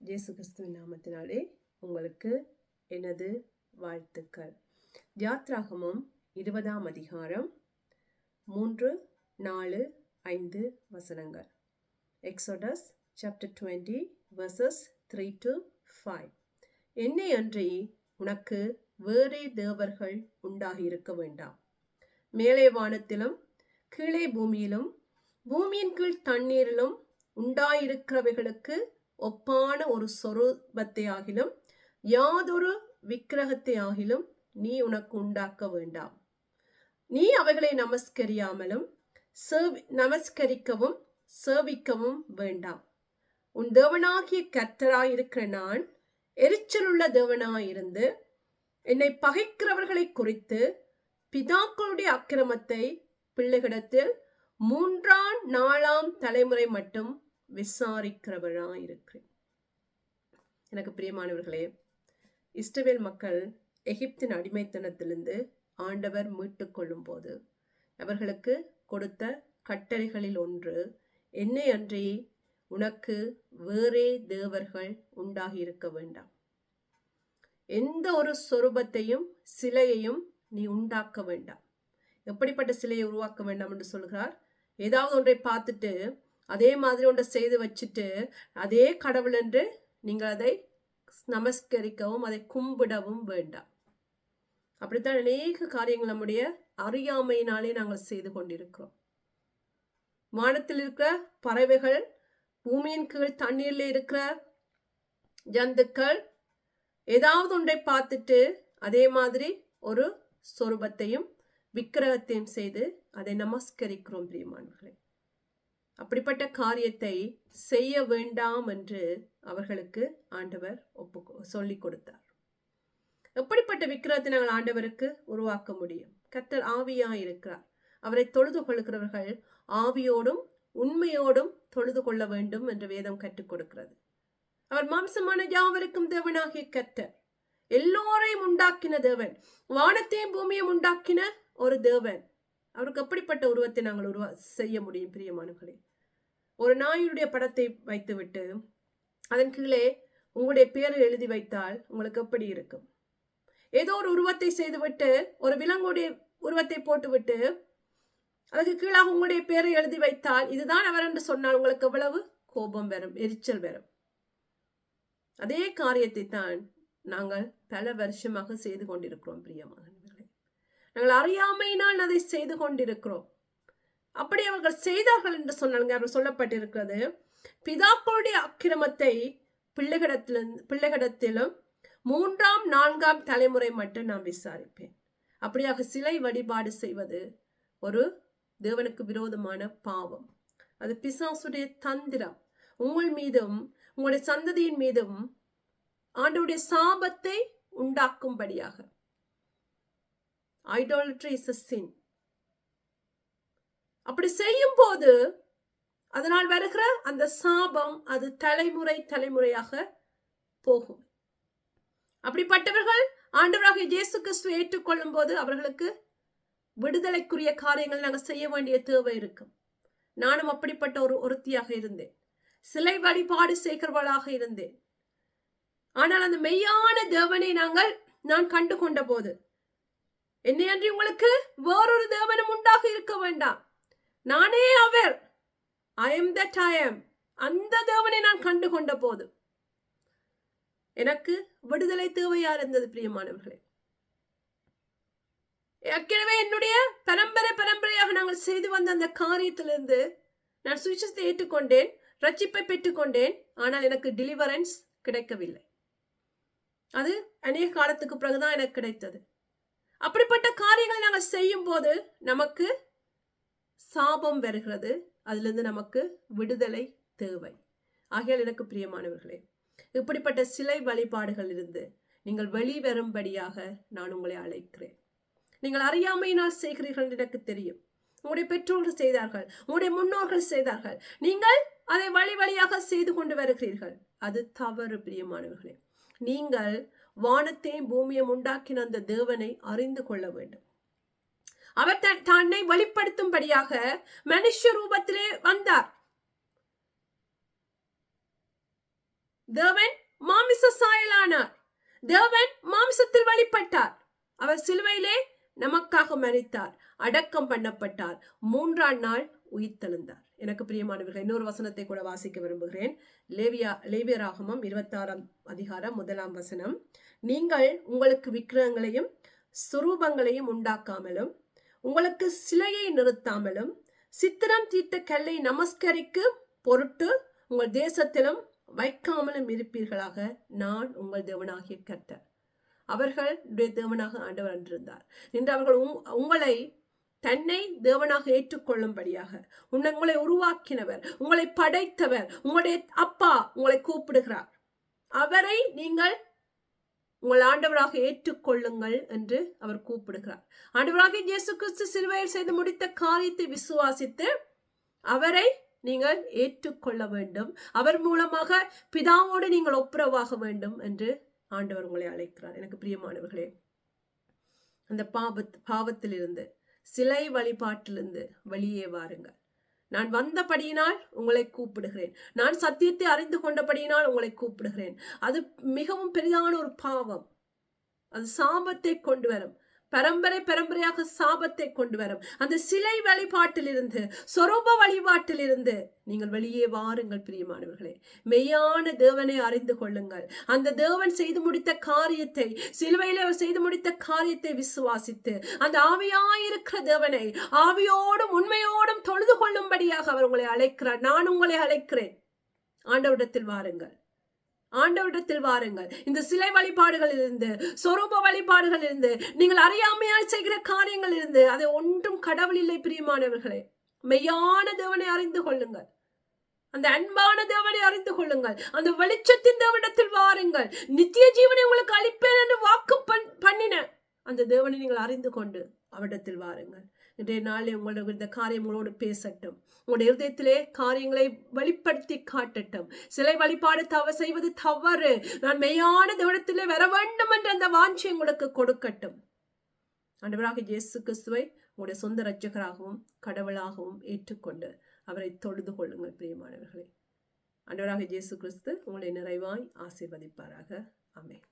இயேசு கிறிஸ்துவின் நாமத்தினாலே உங்களுக்கு எனது வாழ்த்துக்கள். யாத்ராகமும் இருபதாம் அதிகாரம் மூன்று நாலு ஐந்து வசனங்கள். Exodus chapter twenty verses three to five என்னை அன்றி உனக்கு வேறே தேவர்கள் உண்டாகி இருக்க வேண்டாம். மேலே வானத்திலும் கீழே பூமியிலும் பூமியின் கீழ் தண்ணீரிலும் உண்டாயிருக்கிறவைகளுக்கு ஒப்பான ஒரு சொரூபத்தை ஆகிலும் யாதொரு விக்கிரகத்தை ஆகிலும் நீ உனக்கு உண்டாக்க வேண்டாம். நீ அவைகளை நமஸ்கரியாமலும் சேவி நமஸ்கரிக்கவும் சேவிக்கவும் வேண்டாம். உன் தேவனாகிய கர்த்தராயிருக்கிற நான் எரிச்சலுள்ள தேவனாயிருந்து என்னை பகைக்கிறவர்களை குறித்து பிதாக்களுடைய அக்கிரமத்தை பிள்ளைகளிடத்தில் மூன்றாம் நாலாம் தலைமுறை மட்டும் விசாரிக்கிறவராக இருக்கிறேன். எனக்கு பிரியமானவர்களே இஸ்ரவேல் மக்கள் எகிப்தின் அடிமைத்தனத்திலிருந்து ஆண்டவர் மீட்டு கொள்ளும்போது அவர்களுக்கு கொடுத்த கட்டளைகளில் ஒன்று என்னை அன்றி உனக்கு வேறே தேவர்கள் உண்டாகி இருக்க வேண்டாம். எந்த ஒரு சொரூபத்தையும் சிலையையும் நீ உண்டாக்க வேண்டாம். எப்படிப்பட்ட சிலையை உருவாக்க வேண்டாம் என்று சொல்கிறார். ஏதாவது ஒன்றை பார்த்துட்டு அதே மாதிரி ஒன்றை செய்து வச்சுட்டு அதே கடவுள் என்று நீங்கள் அதை நமஸ்கரிக்கவும் அதை கும்பிடவும் வேண்டாம். அப்படித்தான் அநேக காரியங்கள் நம்முடைய அறியாமையினாலே நாங்கள் செய்து கொண்டிருக்கிறோம். வானத்தில் இருக்கிற பறவைகள் பூமியின் கீழ் தண்ணீரில் இருக்கிற ஜந்துக்கள் ஏதாவது ஒன்றை பார்த்துட்டு அதே மாதிரி ஒரு சொரூபத்தையும் விக்கிரகத்தையும் செய்து அதை நமஸ்கரிக்கிறோம் பிரியமானவர்களே. அப்படிப்பட்ட காரியத்தை செய்ய வேண்டாம் என்று அவர்களுக்கு ஆண்டவர் ஒப்பு சொல்லி கொடுத்தார். எப்படிப்பட்ட விக்கிரத்தை நாங்கள் ஆண்டவருக்கு உருவாக்க முடியும்? கத்தர் ஆவியா இருக்கிறார். அவரை தொழுது கொள்கிறவர்கள் ஆவியோடும் உண்மையோடும் தொழுது கொள்ள வேண்டும் என்று வேதம் கற்றுக் கொடுக்கிறது. அவர் மாம்சமான யாவருக்கும் தேவனாகிய கத்தர் எல்லோரையும் உண்டாக்கின தேவன். வானத்தையும் பூமியையும் உண்டாக்கின ஒரு தேவன். அவருக்கு அப்படிப்பட்ட உருவத்தை நாங்கள் உருவா செய்ய முடியும் பிரியமானங்களே ஒரு நாயுடைய படத்தை வைத்துவிட்டு அதன் கீழே உங்களுடைய பேரை எழுதி வைத்தால் உங்களுக்கு எப்படி இருக்கும்? ஏதோ ஒரு உருவத்தை செய்துவிட்டு ஒரு விலங்குடைய உருவத்தை போட்டுவிட்டு அதுக்கு கீழாக உங்களுடைய பேரை எழுதி வைத்தால் இதுதான் அவர் என்று சொன்னால் உங்களுக்கு எவ்வளவு? கோபம் வரும் எரிச்சல் வரும். அதே காரியத்தை தான் நாங்கள் பல வருஷமாக செய்து கொண்டிருக்கிறோம் பிரியமானவர்களே. நாங்கள் அறியாமையினால் அதை செய்து கொண்டிருக்கிறோம். அப்படி அவர்கள் செய்தார்கள் என்று சொன்னாங்க அவர் சொல்லப்பட்டிருக்கிறது. பிதாக்களுடைய அக்கிரமத்தை பிள்ளைகளிடத்திலும் பிள்ளைகளிடத்திலும் மூன்றாம் நான்காம் தலைமுறை மட்டும் நான் விசாரிப்பேன். அப்படியாக சிலை வழிபாடு செய்வது ஒரு தேவனுக்கு விரோதமான பாவம். அது பிசாசுடைய தந்திரம். உங்கள் மீதும் உங்களுடைய சந்ததியின் மீதும் ஆண்டவுடைய சாபத்தை உண்டாக்கும்படியாக. ஐடாலட்ரி இஸ் அ சின் அப்படி செய்யும் போது அதனால் வருகிற அந்த சாபம் அது தலைமுறை தலைமுறையாக போகும். அப்படிப்பட்டவர்கள் ஆண்டவராக இயேசு கிறிஸ்துவை ஏற்றுக்கொள்ளும் போது அவர்களுக்கு விடுதலைக்குரிய காரியங்கள் நாங்கள் செய்ய வேண்டிய தேவை இருக்கும். நானும் அப்படிப்பட்ட ஒரு ஒருத்தியாக இருந்தேன். சிலை வழிபாடு செய்கிறவளாக இருந்தேன். ஆனால் அந்த மெய்யான தேவனை நாங்கள் நான் கண்டு கொண்ட போது என்னையன்றி உங்களுக்கு வேறொரு தேவனும் உண்டாக இருக்க வேண்டாம். நானே அவர். I am that I am அந்த தேவனை நான் கண்டு கொண்ட போது எனக்கு விடுதலை தேவையா இருந்தது பிரியமானவர்களே. ஏற்கனவே என்னுடைய பரம்பரை பரம்பரையாக நாங்கள் செய்து வந்த அந்த காரியத்திலிருந்து நான் சுவிசத்தை ஏற்றுக்கொண்டேன் ரட்சிப்பை பெற்றுக்கொண்டேன் ஆனால் எனக்கு டெலிவரன்ஸ் கிடைக்கவில்லை. அது அநேக காலத்துக்கு பிறகுதான் எனக்கு கிடைத்தது. அப்படிப்பட்ட காரியங்களை நாங்கள் செய்யும் போது நமக்கு சாபம் வருகிறது. அதிலிருந்து நமக்கு விடுதலை தேவை. ஆகையால் எனக்கு பிரியமானவர்களே இப்படிப்பட்ட சிலை வழிபாடுகள் இருந்து நீங்கள் வெளிவரும்படியாக நான் உங்களை அழைக்கிறேன். நீங்கள் அறியாமையினால் செய்கிறீர்கள் எனக்கு தெரியும். உங்களுடைய பெற்றோர்கள் செய்தார்கள். உங்களுடைய முன்னோர்கள் செய்தார்கள். நீங்கள் அதை வழி வழியாக செய்து கொண்டு வருகிறீர்கள். அது தவறு பிரியமானவர்களே. நீங்கள் வானத்தையும் பூமியும் உண்டாக்கின அந்த தேவனை அறிந்து கொள்ள வேண்டும். அவர் தன்னை வெளிப்படுத்தும்படியாக மனுஷ ரூபத்திலே வந்தார். தேவன் மாமிச சாயலானார் தேவன் மாமிசத்தில் வழிபட்டார் அவர் சிலுவையிலே நமக்காக மரித்தார் அடக்கம் பண்ணப்பட்டார் மூன்றாம் நாள் உயிர்த்தெழுந்தார். எனக்கு பிரியமானவர்கள் இன்னொரு வசனத்தை கூட வாசிக்க விரும்புகிறேன். லேவியா லேவியராகமம் இருபத்தாறாம் அதிகாரம் முதலாம் வசனம். நீங்கள் உங்களுக்கு விக்கிரகங்களையும் சுரூபங்களையும் உண்டாக்காமலும் உங்களுக்கு சிலையை நிறுத்தாமலும் சித்திரம் தீர்த்த கல்லை நமஸ்கரிக்கு பொருட்டு உங்கள் தேசத்திலும் வைக்காமலும் இருப்பீர்களாக நான் உங்கள் தேவனாகிய கர்த்தர். அவர்களுடைய தேவனாக ஆண்டவர் என்றிருந்தார் இன்று அவர்கள் உங்- உங்களை தன்னை தேவனாக ஏற்றுக்கொள்ளும்படியாக உன்னை உங்களை உருவாக்கினவர் உங்களை படைத்தவர் உங்களுடைய அப்பா உங்களை கூப்பிடுகிறார். அவரை நீங்கள் உங்கள் ஆண்டவராக ஏற்றுக்கொள்ளுங்கள் என்று அவர் கூப்பிடுகிறார். ஆண்டவராக இயேசு கிறிஸ்து சிலுவையில் செய்து முடித்த காரியத்தை விசுவாசித்து அவரை நீங்கள் ஏற்றுக்கொள்ள வேண்டும். அவர் மூலமாக பிதாவோடு நீங்கள் ஒப்புரவாக வேண்டும் என்று ஆண்டவர் உங்களை அழைக்கிறார். எனக்கு பிரியமானவர்களே அந்த பாவத் பாவத்திலிருந்து சிலை வழிபாட்டிலிருந்து வெளியே வாருங்கள். நான் வந்தபடியினால் உங்களை கூப்பிடுகிறேன். நான் சத்தியத்தை அறிந்து கொண்டபடியினால் உங்களை கூப்பிடுகிறேன். அது மிகவும் பெரிதான ஒரு பாவம். அது சாபத்தை கொண்டு வரும். பரம்பரை பரம்பரையாக சாபத்தை கொண்டு வரும். அந்த சிலை வழிபாட்டிலிருந்து சொரூப வழிபாட்டிலிருந்து நீங்கள் வெளியே வாருங்கள் பிரியமானவர்களே. மெய்யான தேவனை அறிந்து கொள்ளுங்கள். அந்த தேவன் செய்து முடித்த காரியத்தை சிலுவையில் அவர் செய்து முடித்த காரியத்தை விசுவாசித்து அந்த ஆவியாயிருக்கிற தேவனை ஆவியோடும் உண்மையோடும் தொழுது கொள்ளும்படியாக அவர் உங்களை அழைக்கிறார். நான் உங்களை அழைக்கிறேன். ஆண்டவரிடத்தில் வாருங்கள். ஆண்டவரிடத்தில் வாருங்கள். இந்த சிலை வழிபாடுகளில் இருந்து சொரூப வழிபாடுகள் இருந்து நீங்கள் அறியாமையால் செய்கிற காரியங்கள் இருந்து அது ஒன்றும் கடவுள் இல்லை பிரியமானவர்களே. மெய்யான தேவனை அறிந்து கொள்ளுங்கள். அந்த அன்பான தேவனை அறிந்து கொள்ளுங்கள். அந்த வெளிச்சத்தின் தேவனிடத்தில் வாருங்கள். நித்திய ஜீவனை உங்களுக்கு அளிப்பேன் என்று வாக்கு பண்- பண்ணின அந்த தேவனை நீங்கள் அறிந்து கொண்டு அவரிடத்தில் வாருங்கள். இன்றைய நாளில் உங்களுக்கு இந்த காரியம் உங்களோடு பேசட்டும். உங்களுடைய இருதயத்திலே காரியங்களை வெளிப்படுத்தி காட்டட்டும். சிலை வழிபாடு தவ செய்வது தவறு. நான் மெய்யான தேவனத்திலே வர வேண்டும் என்ற அந்த வாஞ்சி உங்களுக்கு கொடுக்கட்டும். ஆண்டவராக இயேசு கிறிஸ்துவை உங்களுடைய சொந்த ரட்சகராகவும் கடவுளாகவும் ஏற்றுக்கொண்டு அவரை தொழுது கொள்ளுங்கள் பிரியமானவர்களே. ஆண்டவராக இயேசு கிறிஸ்து உங்களை நிறைவாய் ஆசீர்வதிப்பாராக. ஆமென்.